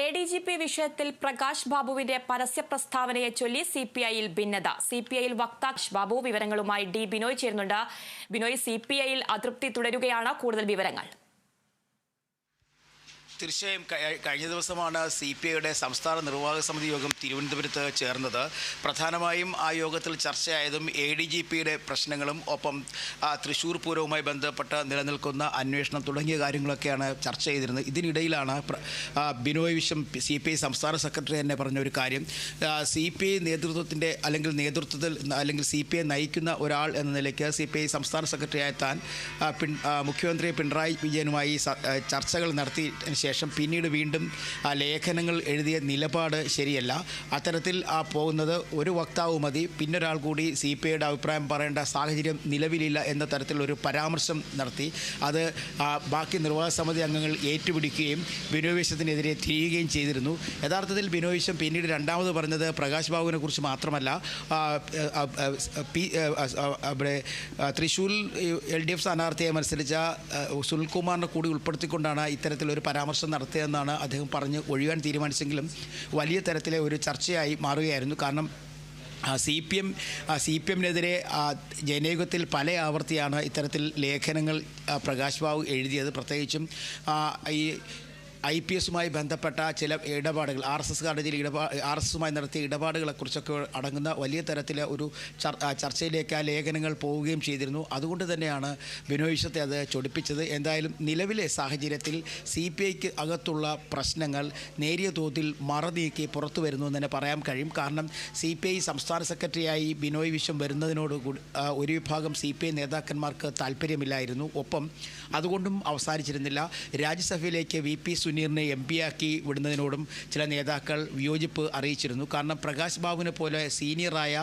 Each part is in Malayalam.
എ ഡി ജി പി വിഷയത്തിൽ പ്രകാശ് ബാബുവിന്റെ പരസ്യ പ്രസ്താവനയെ ചൊല്ലി സി പി ഐയിൽ ഭിന്നത. സി പി ഐയിൽ വക്താക്ഷ് ബാബു വിവരങ്ങളുമായി ഡി ബിനോയ് ചേരുന്നുണ്ട്. ബിനോയ് സി പി ഐയിൽ അതൃപ്തി തുടരുകയാണ് കൂടുതൽ വിവരങ്ങൾ. തീർച്ചയായും കഴിഞ്ഞ ദിവസമാണ് സി പി ഐയുടെ സംസ്ഥാന നിർവാഹക സമിതി യോഗം തിരുവനന്തപുരത്ത് ചേർന്നത്. പ്രധാനമായും ആ യോഗത്തിൽ ചർച്ചയായതും എ ഡി ജി പിയുടെ പ്രശ്നങ്ങളും ഒപ്പം തൃശൂർ പൂരവുമായി ബന്ധപ്പെട്ട് നിലനിൽക്കുന്ന അന്വേഷണം തുടങ്ങിയ കാര്യങ്ങളൊക്കെയാണ് ചർച്ച ചെയ്തിരുന്നത്. ഇതിനിടയിലാണ് Binoy Viswam C P I സംസ്ഥാന സെക്രട്ടറി തന്നെ പറഞ്ഞ ഒരു കാര്യം. സി പി ഐ നേതൃത്വത്തിന്റെ അല്ലെങ്കിൽ നേതൃത്വത്തിൽ അല്ലെങ്കിൽ സി പി ഐ നയിക്കുന്ന ഒരാൾ എന്ന നിലയ്ക്ക് സി പി ഐ സംസ്ഥാന സെക്രട്ടറിയായ താൻ മുഖ്യമന്ത്രി പിണറായി വിജയനുമായി ചർച്ചകൾ നടത്തിയതിന് ശേഷം പിന്നീട് വീണ്ടും ആ ലേഖനങ്ങൾ എഴുതിയ നിലപാട് ശരിയല്ല. അത്തരത്തിൽ ആ പോകുന്നത് ഒരു വക്താവ് മതി. പിന്നൊരാൾ കൂടി സി പി ഐയുടെ അഭിപ്രായം പറയേണ്ട സാഹചര്യം നിലവിലില്ല എന്ന തരത്തിലൊരു പരാമർശം നടത്തി. അത് ബാക്കി നിർവാഹക സമിതി അംഗങ്ങൾ ഏറ്റുപിടിക്കുകയും ബിനോയ് വിശ്വത്തിനെതിരെ തിരിയുകയും ചെയ്തിരുന്നു. യഥാർത്ഥത്തിൽ ബിനോയ് പിന്നീട് രണ്ടാമത് പറഞ്ഞത് പ്രകാശ് ബാബുവിനെ കുറിച്ച് മാത്രമല്ല. പി തൃശ്ശൂരിൽ തൃശ്ശൂർ എൽ ഡി എഫ് സ്ഥാനാർത്ഥിയെ മത്സരിച്ച സുനിൽകുമാറിനെ കൂടി ഉൾപ്പെടുത്തിക്കൊണ്ടാണ് ഇത്തരത്തിലൊരു പരാമർശം നടത്തിയതെന്നാണ് അദ്ദേഹം പറഞ്ഞ്. ഒഴിയാൻ തീരുമാനിച്ചെങ്കിലും വലിയ തരത്തിലെ ഒരു ചർച്ചയായി മാറുകയായിരുന്നു. കാരണം C P M C P എമ്മിനെതിരെ ജനയുഗത്തിൽ പല ആവർത്തിയാണ് ഇത്തരത്തിൽ ലേഖനങ്ങൾ പ്രകാശ് ബാബു എഴുതിയത്. പ്രത്യേകിച്ചും ഈ ഐ പി എസുമായി ബന്ധപ്പെട്ട ചില ഇടപാടുകൾ ആർ എസ് എസ്കാരുടെ ചില ഇടപാ ആർ എസ് എസുമായി നടത്തിയ ഇടപാടുകളെക്കുറിച്ചൊക്കെ അടങ്ങുന്ന വലിയ തരത്തിലെ ഒരു ചർ- ചർച്ചയിലേക്ക് ആ ലേഖനങ്ങൾ പോവുകയും ചെയ്തിരുന്നു. അതുകൊണ്ട് തന്നെയാണ് ബിനോയ് വിശ്വത്തെ അത് ചൊടിപ്പിച്ചത്. എന്തായാലും നിലവിലെ സാഹചര്യത്തിൽ സി പി ഐക്ക് അകത്തുള്ള പ്രശ്നങ്ങൾ നേരിയ തോതിൽ മറനീക്കി പുറത്തു വരുന്നു എന്ന് തന്നെ പറയാൻ കഴിയും. കാരണം സി പി ഐ സംസ്ഥാന സെക്രട്ടറിയായി ബിനോയ് വിശ്വം വരുന്നതിനോട് ഒരു വിഭാഗം സി പി ഐ നേതാക്കന്മാർക്ക് താല്പര്യമില്ലായിരുന്നു. ഒപ്പം അതുകൊണ്ടും അവസാനിച്ചിരുന്നില്ല. രാജ്യസഭയിലേക്ക് വി പി സുനീറിനെ എം ആക്കി വിടുന്നതിനോടും ചില നേതാക്കൾ വിയോജിപ്പ് അറിയിച്ചിരുന്നു. കാരണം പ്രകാശ് ബാബുവിനെ പോലെ സീനിയറായ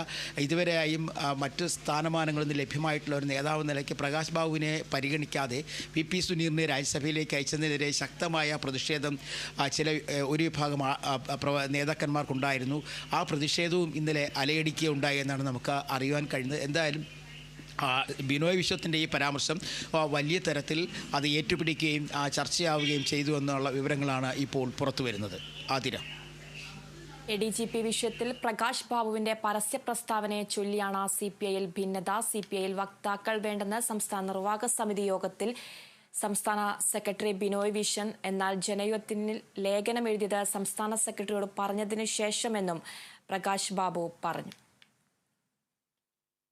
ഇതുവരെയായും മറ്റ് സ്ഥാനമാനങ്ങളിൽ നിന്ന് ലഭ്യമായിട്ടുള്ള ഒരു നേതാവ് നിലയ്ക്ക് പ്രകാശ് ബാബുവിനെ പരിഗണിക്കാതെ വി പി സുനീറിനെ രാജ്യസഭയിലേക്ക് അയച്ചതിനെതിരെ ശക്തമായ പ്രതിഷേധം ചില ഒരു വിഭാഗം നേതാക്കന്മാർക്കുണ്ടായിരുന്നു. ആ പ്രതിഷേധവും ഇന്നലെ അലയടിക്കുകയുണ്ടായി എന്നാണ് നമുക്ക് അറിയുവാൻ കഴിയുന്നത്. എന്തായാലും ബിനോയ് വിശ്വത്തിന്റെ ഈ പരാമർശം വലിയ തരത്തിൽ അത് ഏറ്റുപിടിക്കുകയും ചർച്ചയാവുകയും ചെയ്തു എന്നുള്ള വിവരങ്ങളാണ് ഇപ്പോൾ പുറത്തു വരുന്നത്. Athira A D G P വിഷയത്തിൽ പ്രകാശ് ബാബുവിന്റെ പരസ്യ പ്രസ്താവനയെ ചൊല്ലിയാണ് സി പി ഐയിൽ ഭിന്നത. സി പി ഐയിൽ വക്താക്കൾ വേണ്ടെന്ന് സംസ്ഥാന നിർവാഹക സമിതി യോഗത്തിൽ സംസ്ഥാന സെക്രട്ടറി ബിനോയ് വിഷൻ എന്നാൽ ജനയുഗത്തിൽ ലേഖനം എഴുതിയത് സംസ്ഥാന സെക്രട്ടറിയോട് പറഞ്ഞതിനു ശേഷമെന്നും പ്രകാശ് ബാബു പറഞ്ഞു.